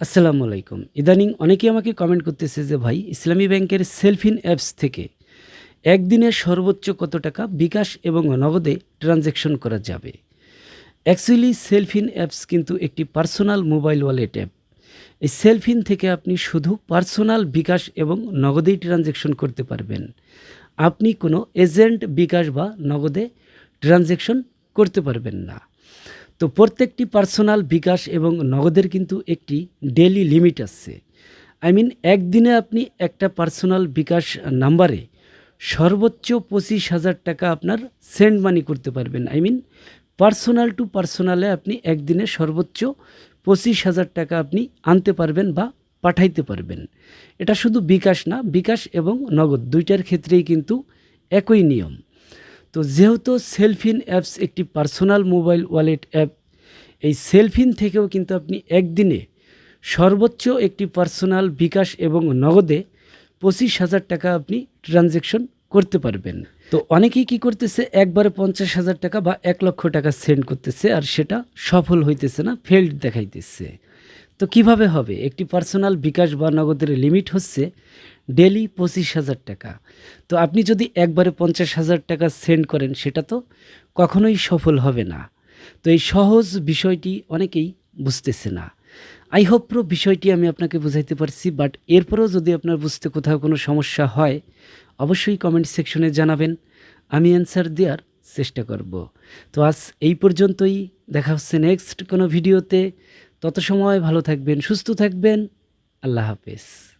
আসসালামু আলাইকুম। ইদানিং অনেকেই আমাকে কমেন্ট করতেছে যে, ভাই, ইসলামী ব্যাংকের সেলফিন অ্যাপস থেকে একদিনে সর্বোচ্চ কত টাকা বিকাশ এবং নগদে ট্রানজ্যাকশন করা যাবে? অ্যাকচুয়ালি সেলফিন অ্যাপস কিন্তু একটি পার্সোনাল মোবাইল ওয়ালেট অ্যাপ এই সেলফিন থেকে আপনি শুধু পার্সোনাল বিকাশ এবং নগদেই ট্রানজ্যাকশন করতে পারবেন। আপনি কোনো এজেন্ট বিকাশ বা নগদে ট্রানজ্যাকশন করতে পারবেন না। তো প্রত্যেকটি পার্সোনাল বিকাশ এবং নগদের কিন্তু একটি ডেলি লিমিট আছে। আই মিন একদিনে আপনি একটা পার্সোনাল বিকাশ নাম্বারে সর্বোচ্চ পঁচিশ হাজার টাকা আপনার সেন্ড মানি করতে পারবেন। আই মিন পার্সোনাল টু পার্সোনালে আপনি একদিনে সর্বোচ্চ পঁচিশ হাজার টাকা আপনি আনতে পারবেন বা পাঠাইতে পারবেন। এটা শুধু বিকাশ না, বিকাশ এবং নগদ দুইটার ক্ষেত্রেই কিন্তু একই নিয়ম। তো যেহেতু সেলফিন অ্যাপস একটি পার্সোনাল মোবাইল ওয়ালেট অ্যাপ, এই সেলফিন থেকেও কিন্তু আপনি একদিনে সর্বোচ্চ একটি পার্সোনাল বিকাশ এবং নগদে পঁচিশ হাজার টাকা আপনি ট্রানজ্যাকশন করতে পারবেন। তো অনেকেই কি করতেছে, একবারে পঞ্চাশ হাজার টাকা বা এক লক্ষ টাকা সেন্ড করতেছে আর সেটা সফল হইতেছে না, ফেল্ড দেখাইতেছে। তো কীভাবে হবে? একটি পার্সোনাল বিকাশ বা নগদের লিমিট হচ্ছে ডেলি পঁচিশ হাজার টাকা। তো আপনি যদি একবারে পঞ্চাশ হাজার টাকা সেন্ড করেন, সেটা তো কখনোই সফল হবে না। তো এই সহজ বিষয়টি অনেকেই বুঝতেছে না। আই হোপ প্রো বিষয়টি আমি আপনাকে বুঝাইতে পারছি, বাট এরপরেও যদি আপনার বুঝতে কোথাও কোনো সমস্যা হয়, অবশ্যই কমেন্ট সেকশনে জানাবেন। আমি অ্যান্সার দেওয়ার চেষ্টা করব। তো আজ এই পর্যন্তই। দেখা হচ্ছে নেক্সট কোনো ভিডিওতে। তত সময় ভালো থাকবেন, সুস্থ থাকবেন। আল্লাহ হাফেজ।